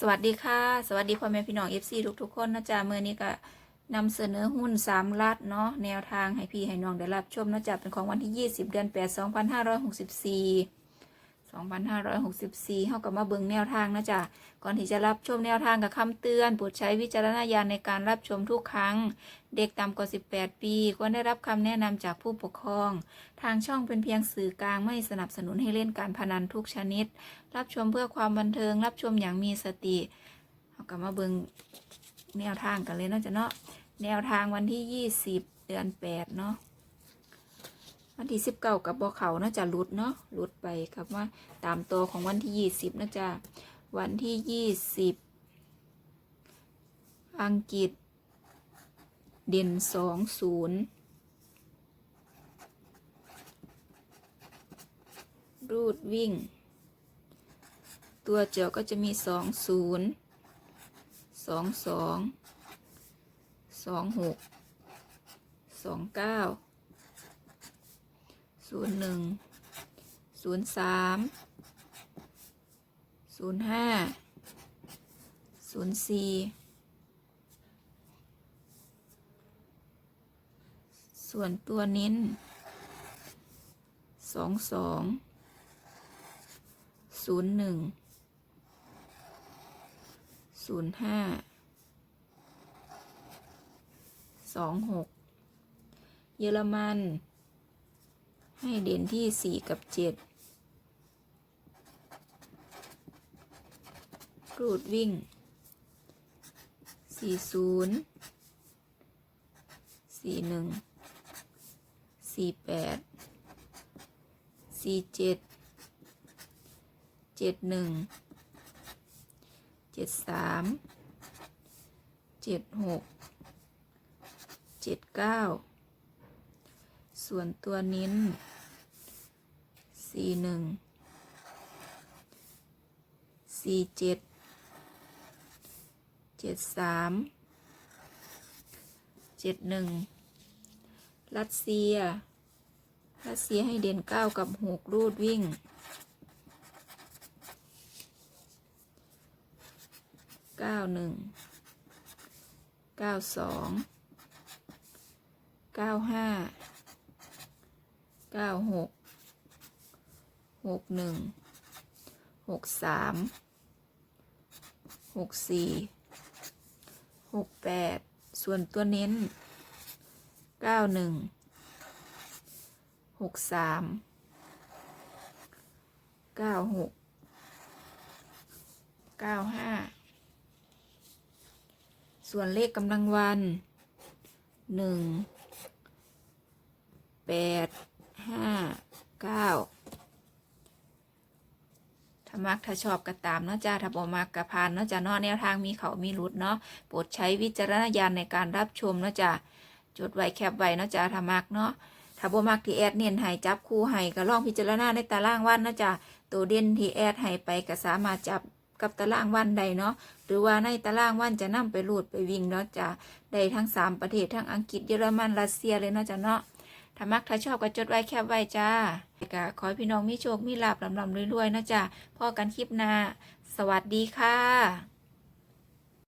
สวัสดีค่ะ สวัสดีพ่อแม่พี่น้อง FC ทุกทุกๆคนนะจ๊ะเมื่อนี้ก็นำเสนอหุ้นสามลัดเนาะแนวทางให้พี่ให้น้องได้รับชมนะจ๊ะเป็นของวันที่ 20 เดือน 8 2564 2564เฮาก็มาเบิ่งแนวทางนะจ๊ะ ก่อนที่จะรับชมแนวทางกับคำเตือนโปรดใช้วิจารณญาณในการรับชมทุกครั้ง เด็กต่ำกว่า 18 ปี ควรได้รับคำแนะนำจากผู้ปกครอง ทางช่องเป็นเพียงสื่อกลางไม่สนับสนุนให้เล่นการพนันทุกชนิด รับชมเพื่อความบันเทิง รับชมอย่างมีสติเอากลับมาเบิงแนวทางกันเลยเนาะจ๊ะเนาะ แนวทางวันที่ยี่สิบเดือนแปดเนาะ วันที่สิบเก้ากับบอเขาเนาจะหลุดเนาะหลุดไปครับว่าตามตัวของวันที่ยี่สิบนะจ๊ะวันที่ยี่สิบอังกฤษ เด่นสองศูนย์รูดวิ่ง ตัวเจียวก็จะมีสองศูนย์สองสองสองหกสองเก้า ศูนย์หนึ่งศูนย์สามศูนย์ห้าศูนย์สี่ส่วนตัวเน้นสองสองศูนย์หนึ่งศูนย์ห้าสองหกเยอรมัน ให้เด่นที่สี่กับเจ็ดรูดวิ่งสี่ศูนย์สี่หนึ่งสี่แปดสี่เจ็ดเจ็ดหนึ่งเจ็ดสามเจ็ดหกเจ็ดเก้า ส่วนตัวนิ้น สี่หนึ่ง สี่เจ็ด เจ็ดสาม เจ็ดหนึ่ง รัสเซีย รัสเซียให้เด่นเก้ากับหกรูดวิ่งเก้าหนึ่ง เก้าสอง เก้าห้า เก้าหกหกหนึ่งหกสามหกสี่หกแปดส่วนตัวเน้นเก้าหนึ่งหกสามเก้าหกเก้าห้าส่วนเลขกำลังวันหนึ่งแปด ห้าเก้าถ้ามักถ้าชอบก็ตามเนาะจ้าถ้าบ่มักกะพานเนาะจ้าเนาะแนวทางมีเขามีรุดเนาะโปรดใช้วิจารณญาณในการรับชมเนาะจ้าจดไว้แคปไว้เนาะจ้าถ้ามักเนาะถ้าบ่มักที่แอดเน้นให้จับคู่ให้ก็ลองพิจารณาในตารางวันเนาะจ้าตัวเด่นที่แอดให้ไปก็สามารถจับกับตารางวันใดเนาะหรือว่าในตารางวันจะนำไปรูดไปวิ่งเนาะจะได้ทั้ง 3 ประเทศทั้งอังกฤษเยอรมันรัสเซียเลยเนาะจ้ะเนาะ ถ้ามักถ้าชอบก็จดไว้แคบไว้จ้าก็ขอพี่น้องมีโชคมีลาบลำลำรวยๆนะจ๊ะพ่อกันคลิปหน้า สวัสดีค่ะ